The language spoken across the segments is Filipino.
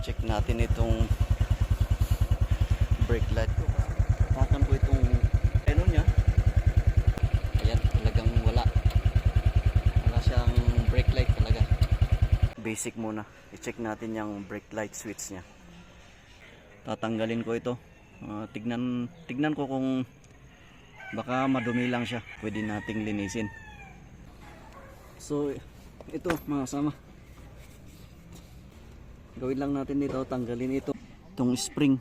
check natin itong brake light ko. Takan ko itong ano niya. Ayan, talagang wala. Wala siyang brake light talaga. Basic muna. I-check natin yung brake light switch niya. Tatanggalin ko ito. Ah, tignan tignan ko kung baka madumi lang siya. Pwede nating linisin. So, ito mga kasama. Gawin lang natin dito, tanggalin ito. Itong spring.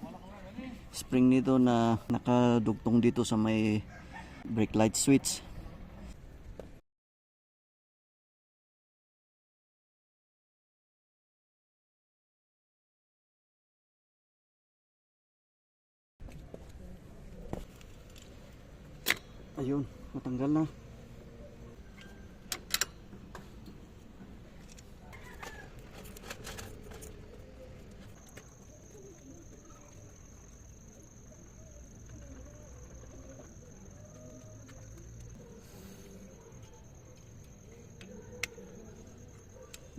Spring nito na nakadugtong dito sa may brake light switch. Ayun, matanggal na.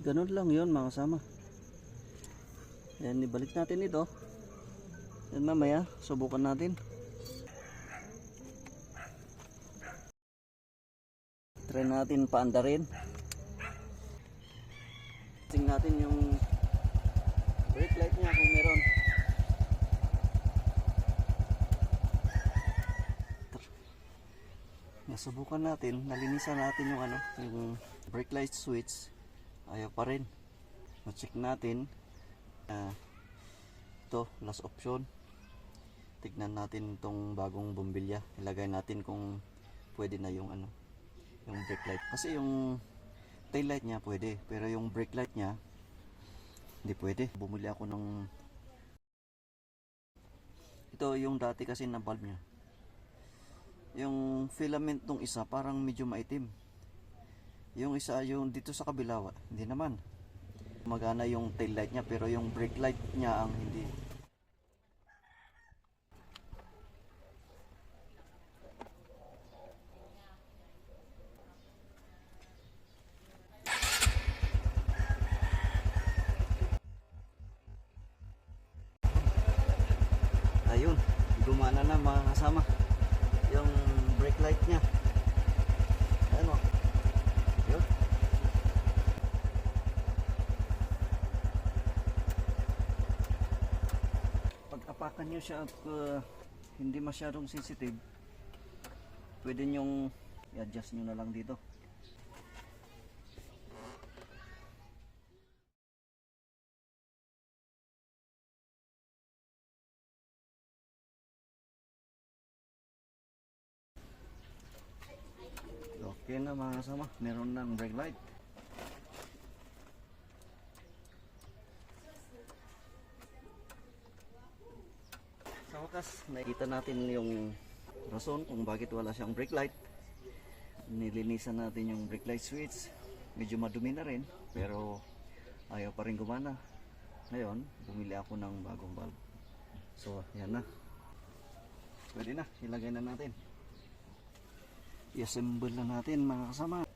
Ganun lang yon mga kasama. Yan, ibalik natin ito. Yan mamaya, subukan natin. Try natin paandarin. Tingnan natin yung brake light niya kung meron. Nasubukan natin, nalinisan natin yung ano, yung brake light switch. Ayaw pa rin. Na-check natin. ah, ito, last option. Tignan natin itong bagong bumbilya. Ilagay natin kung pwede na yung ano, yung brake light. Kasi yung tail light niya pwede, pero yung brake light niya hindi pwede. Bumili ako ng ito yung dati kasi na bulb niya. Yung filament nung isa parang medyo maitim. Yung isa yung dito sa kabila wa- hindi naman. Magana yung tail light niya pero yung brake light niya ang hindi. Ayun, gumana na mga kasama. Yung brake light niya. Ano? Yun. Pag apakan nyo siya at uh, hindi masyadong sensitive, pwede nyong i-adjust nyo na lang dito. Okay na mga kasama, meron ng brake light. Wakas, nakita natin yung rason kung bakit wala siyang brake light. Nilinisan natin yung brake light switch. Medyo madumi na rin, pero ayaw pa rin gumana. Ngayon, bumili ako ng bagong bulb. So, yan na. Pwede na, ilagay na natin. I-assemble na natin mga kasama.